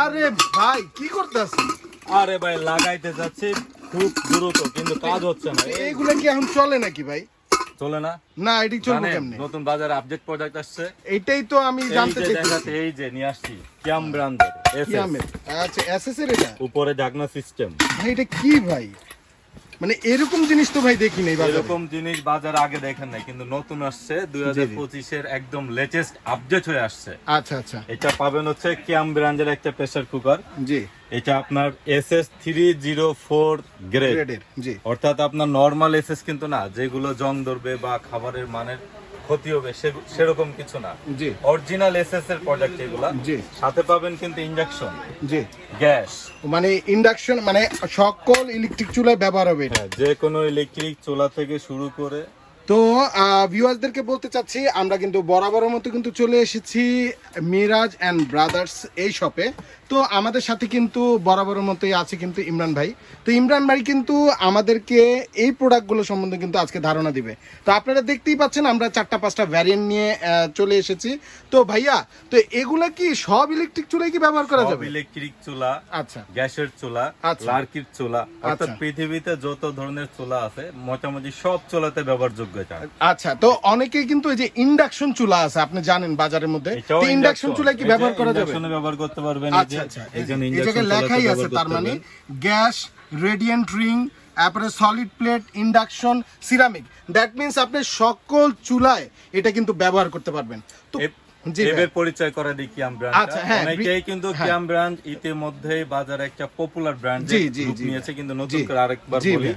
আরে ভাই কি করতেছ? আরে ভাই লাগাইতে যাচ্ছি। খুব দ্রুত কিন্তু কাজ হচ্ছে না। এইগুলো কি এখন চলে নাকি ভাই? চলে না? না এটি চলবে কেমনে? নতুন বাজারে আপডেট প্রোডাক্ট আসছে। এইটাই তো আমি জানতে চাইছি এই যে নিয়ে আসছি ক্যাম ব্র্যান্ডের এসএস আচ্ছা এসএস এর এটা? উপরে ঢাকনা সিস্টেম ভাই এটা কি ভাই? মানে এরকম জিনিস তো ভাই দেখি নাই বাজারে। এরকম জিনিস বাজারে আগে দেখেন নাই কিন্তু নতুন আসছে। দুই হাজার পঁচিশের একদম লেটেস্ট আপডেট হয়ে আসছে। আচ্ছা আচ্ছা। এটা পাবেন হচ্ছে ক্যাম ব্র্যান্ডের একটা প্রেসার কুকার জি। এটা আপনার S S three zero four grade অর্থাৎ আপনার নর্মাল এসএস কিন্তু না যেগুলো জং ধরবে বা খাবারের মানের ক্ষতি হবে সেরকম কিছু না। জি। অরিজিনাল এসএস এর প্রোডাক্ট এগুলা। জি। সাথে পাবেন কিন্তু ইন্ডাকশন জি। গ্যাস মানে ইন্ডাকশন মানে সকল ইলেকট্রিক চুলায় ব্যবহার হবে যে কোনো ইলেকট্রিক চুলা থেকে শুরু করে তো ভিউয়ার্সদেরকে বলতে চাচ্ছি আমরা কিন্তু বরাবরের মতো কিন্তু চলে এসেছি মিরাজ অ্যান্ড ব্রাদার্স এই শপে তো আমাদের সাথে কিন্তু বরাবরের মতোই আছে কিন্তু ইমরান ভাই। তো ইমরান ভাই কিন্তু আমাদেরকে এই প্রোডাক্টগুলো সম্বন্ধে কিন্তু আজকে ধারণা দিবে। তো আপনারা দেখতেই পাচ্ছেন আমরা চারটা পাঁচটা ভ্যারিয়েন্ট নিয়ে আহ, চলে এসেছি। তো ভাইয়া তো এগুলা কি সব ইলেকট্রিক চুলায় কি ব্যবহার করা যাবে? ইলেকট্রিক চুলা আচ্ছা। গ্যাসের চুলা আচ্ছা। লার্কির চুলা অর্থাৎ আচ্ছা। পৃথিবীতে যত ধরনের চুলা আছে মোটামুটি সব চুলাতে ব্যবহারযোগ্য। এটা আচ্ছা তো অনেকেই কিন্তু এই যে ইন্ডাকশন চুলা আছে আপনি জানেন বাজারের মধ্যে। তো ইন্ডাকশন চুলায় কি ব্যবহার করা যাবে? ইন্ডাকশনে ব্যবহার করতে পারবেন এই আচ্ছা আচ্ছা। এই জায়গায় লেখাই আছে তার মানে গ্যাস রেডিয়েন্ট রিং তারপরে solid plate induction ceramic that means আপনি সকল চুলায় এটা কিন্তু ব্যবহার করতে পারবেন। তো। এবার পরিচয় করে দিই কিয়াম ব্র্যান্ড আচ্ছা, অনেকেই কিন্তু। কিয়াম ব্র্যান্ড ইতিমধ্যে বাজারে একটা পপুলার ব্র্যান্ড নিয়েছে কিন্তু নতুন করে আরেকবার বলি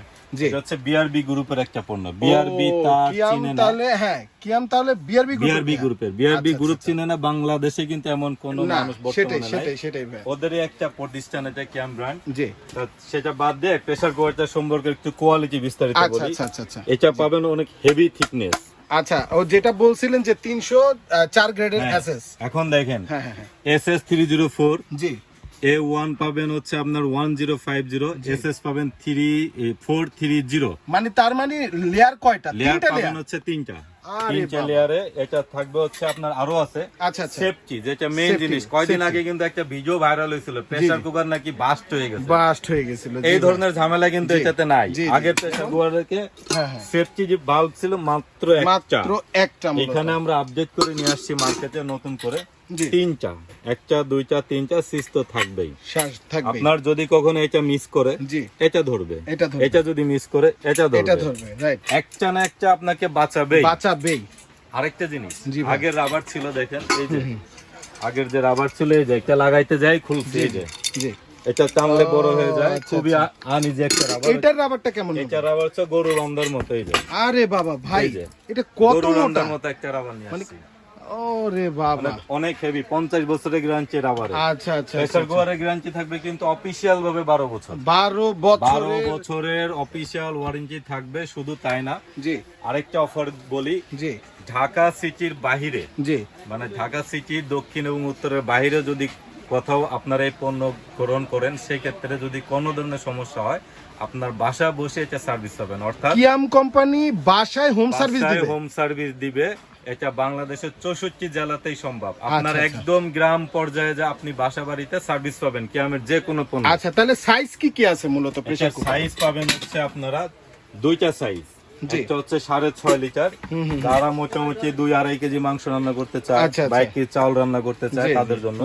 হচ্ছে বিআরবি গ্রুপের একটা পণ্য। বিআরবি তার চিনে না। তাহলে হ্যাঁ কিয়াম তাহলে বিআরবি বিআরবি গ্রুপের বিআরবি আচ্ছা, গ্রুপ আচ্ছা। চিনে না বাংলাদেশে কিন্তু এমন কোন মানুষ সেটাই সেটাই সেটাই ওদেরই একটা প্রতিষ্ঠান এটা কিয়াম ব্র্যান্ড জি। সেটা বাদ দিয়ে প্রেসার কুকারটা সম্পর্কে একটু কোয়ালিটি বিস্তারিত আচ্ছা বলি। আচ্ছা আচ্ছা আচ্ছা। এটা পাবেন অনেক হেভি থিকনেস আচ্ছা ও যেটা বলছিলেন যে তিনশো চার গ্রেডের এসএস এখন দেখেন হ্যাঁ হ্যাঁ হ্যাঁ। S S three zero four G. A one পাবেন হচ্ছে আপনার one zero five zero S S পাবেন থ্রি ফোর থ্রি জিরো মানে তার মানে লেয়ার কয়টা? লেয়ার পাবেন হচ্ছে তিনটা। তিনটা লেয়ারে এটা থাকবে হচ্ছে আপনার আরও আছে। আচ্ছা আচ্ছা। সেফটি যেটা মেইন জিনিস। কয়দিন আগে কিন্তু একটা ভিডিও ভাইরাল হয়েছিল। প্রেসার কুকার নাকি বাস্ট হয়ে গেছে। বাস্ট হয়ে গেছিল এই ধরনের ঝামেলা কিন্তু এটাতে নাই। আগের প্রেসার কুকারকে হ্যাঁ হ্যাঁ। সেফটি যে বাল্ব ছিল মাত্র একটা। মাত্র একটা এখানে আমরা আপডেট করে নিয়ে আসছি মার্কেটে নতুন করে। জি। তিনটা একটা দুইটা তিনটা সিস তো থাকবেই। আপনার যদি কখনো এটা মিস করে এটা ধরবে। এটা যদি মিস করে এটা এটা ধরবে রাইট একটা না একটা আপনাকে বাঁচাবে বাঁচাবেই। আরেকটা জিনিস আগের রাবার ছিল দেখেন এই যে। আগের যে রাবার ছিল এই যে একটা লাগাইতে যাই খুলছে এই যে। এটা টানলে বড় হয়ে যায় আচ্ছা, খুবই আনইজি একটা রাবার এটার রাবারটা কেমন এটা রাবার হচ্ছে গরু রন্ধার মতো এই যে। আরে বাবা ভাই এটা কত মোটা? মতো একটা রাবার নিয়ে মানে আসছি। ওরে বাবা। অনেক- অনেক হেভি পঞ্চাশ বছরের গ্যারান্টি রাবারে আচ্ছা আচ্ছা প্রেসার কুকারের গ্যারান্টি থাকবে কিন্তু অফিসিয়াল ভাবে বারো বছর। বারো বারো বছর বছরের অফিসিয়াল ওয়ারেন্টি থাকবে শুধু তাই না। জি। আরেকটা অফার বলি জি। ঢাকা সিটির জি। মানে ঢাকা সিটির দক্ষিণ এবং উত্তরের বাইরে যদি কোথাও আপনারা এই পণ্য গ্রহণ করেন সেক্ষেত্রে যদি কোনো ধরনের সমস্যা হয় আপনার বাসা বসে এটা সার্ভিস পাবেন অর্থাৎ কিয়াম কোম্পানি বাসায় হোম সার্ভিস দিবে। হোম সার্ভিস দিবে। এটা বাংলাদেশের চৌষট্টি জেলাতেই সম্ভব। আপনার আচ্ছা। একদম গ্রাম পর্যায়ে যে আপনি বাসা বাড়িতে সার্ভিস পাবেন কিয়ামের যে কোনো পণ্য। আচ্ছা তাহলে সাইজ কি কি আছে মূলত প্রেসার সাইজ পাবেন হচ্ছে আপনারা দুইটা সাইজ জি। একটা হচ্ছে সাড়ে ছয় লিটার। হুম, মোটামুটি দুই আড়াই কেজি মাংস রান্না করতে চায় আচ্ছা, আচ্ছা। বা এক চাউল রান্না করতে চায় তাদের জন্য।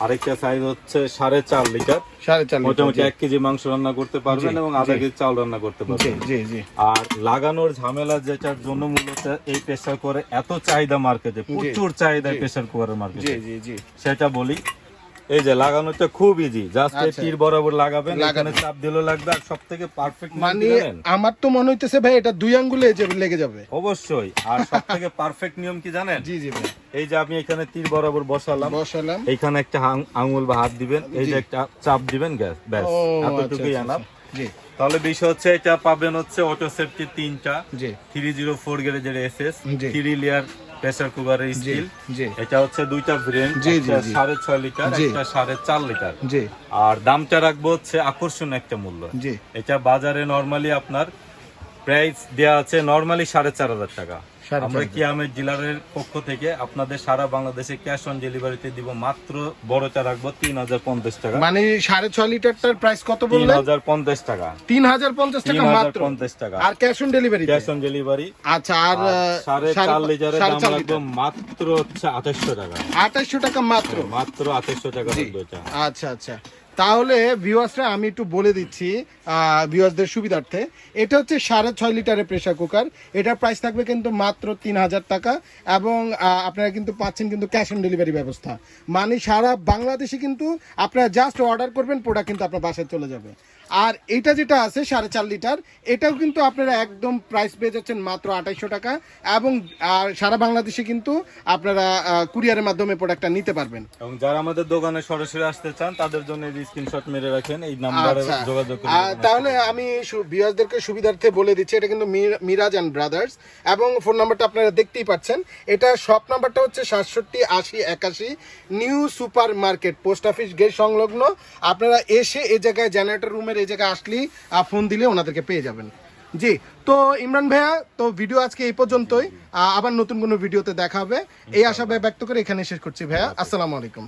আরেকটা সাইজ হচ্ছে সাড়ে চার লিটার। মোটামুটি এক কেজি মাংস রান্না করতে পারবেন এবং আধা কেজি চাউল রান্না করতে পারবেন। আর লাগানোর ঝামেলা যেটার জন্য মূলত এই প্রেসার কুকারে এত চাহিদা মার্কেটে প্রচুর চাহিদা জি। প্রেসার কুকারের মার্কেটে সেটা বলি এই যে লাগানোটা খুব ইজি জাস্ট এই আচ্ছা। তীর বরাবর লাগাবেন। এখানে চাপ দিলেও লাগবে আর সব থেকে পারফেক্ট মানে আমার তো মনে হইতেছে ভাই এটা দুই আঙ্গুলে যে লেগে যাবে। অবশ্যই। আর সব থেকে পারফেক্ট নিয়ম কি জানেন? জি জি ভাই। এই যে আমি এখানে তীর বরাবর বসালাম। বসালাম। এইখানে একটা আং- আঙুল বা হাত দিবেন এই যে একটা চাপ দিবেন গ্যাস ব্যাস। ও এতটুকুই আচ্ছা, আনাম আচ্ছা, জি। তাহলে বিষয় হচ্ছে এটা পাবেন হচ্ছে অটো সেফটি তিনটা। জি। থ্রি জিরো ফোর গ্রেডের S S three layer pressure কুকারের স্টিল। এটা হচ্ছে দুইটা ভ্রেন। সাড়ে ছয় লিটার। একটা সাড়ে চার লিটার। আর দামটা রাখব হচ্ছে আকর্ষণ একটা মূল্য। এটা বাজারে নর্মালি আপনার প্রাইস দেওয়া আছে নর্মালি সাড়ে চার হাজার টাকা। আমরা কিয়ামের ডিলারের পক্ষ থেকে আপনাদের সারা বাংলাদেশে ক্যাশ অন ডেলিভারিতে দিব মাত্র বড়টা রাখব তিন হাজার পঞ্চাশ টাকা। মানে সাড়ে ছয় লিটারটার প্রাইস কত তিন হাজার পঞ্চাশ টাকা। তিন হাজার পঞ্চাশ টাকা মাত্র। পঞ্চাশ টাকা। আর cash on delivery cash on delivery আচ্ছা আর সাড়ে চার লিটারের দাম রাখব মাত্র হচ্ছে আঠাশশো টাকা। আঠাশশো টাকা মাত্র। মাত্র আঠাশশো টাকা। আচ্ছা আচ্ছা। তাহলে ভিউয়ার্সরা আমি একটু বলে দিচ্ছি ভিউয়ার্সদের সুবিধার্থে। এটা হচ্ছে সাড়ে ছয় লিটারের প্রেশার কুকার এটার প্রাইস থাকবে কিন্তু মাত্র তিন হাজার টাকা এবং আপনারা কিন্তু পাচ্ছেন কিন্তু ক্যাশ অন ডেলিভারি ব্যবস্থা। মানে সারা বাংলাদেশে কিন্তু আপনারা জাস্ট অর্ডার করবেন প্রোডাক্ট কিন্তু আপনার বাসায় চলে যাবে। আর এটা যেটা আছে সাড়ে চার লিটার এটাও কিন্তু আপনারা একদম প্রাইস পেয়ে যাচ্ছেন মাত্র আঠাইশশো টাকা এবং আর সারা বাংলাদেশে কিন্তু আপনারা কুরিয়ারের মাধ্যমে প্রোডাক্টটা নিতে পারবেন। এবং যারা আমাদের দোকানে সরাসরি আসতে চান তাদের জন্য স্ক্রিনশট মেরে রাখেন এই নাম্বারে আচ্ছা। যোগাযোগ করে আহ, তাহলে আমি ভিউয়ার্সদেরকে সুবিধার্থে বলে দিচ্ছি এটা কিন্তু মিরাজ অ্যান্ড ব্রাদার্স এবং ফোন নাম্বারটা আপনারা দেখতেই পাচ্ছেন। এটা শপ নাম্বারটা হচ্ছে সাতষট্টি আশি একাশি new super market post office gate সংলগ্ন। আপনারা এসে এই জায়গায় জেনারেটর রুমের এই জায়গায় আসলেই ফোন দিলে ওনাদেরকে পেয়ে যাবেন। জি তো ইমরান ভাইয়া তো ভিডিও আজকে এই পর্যন্তই। আহ, আবার নতুন কোনো ভিডিওতে দেখা হবে। এই আশা ব্যক্ত করে এখানে শেষ করছি ভাইয়া। আসসালামু আলাইকুম।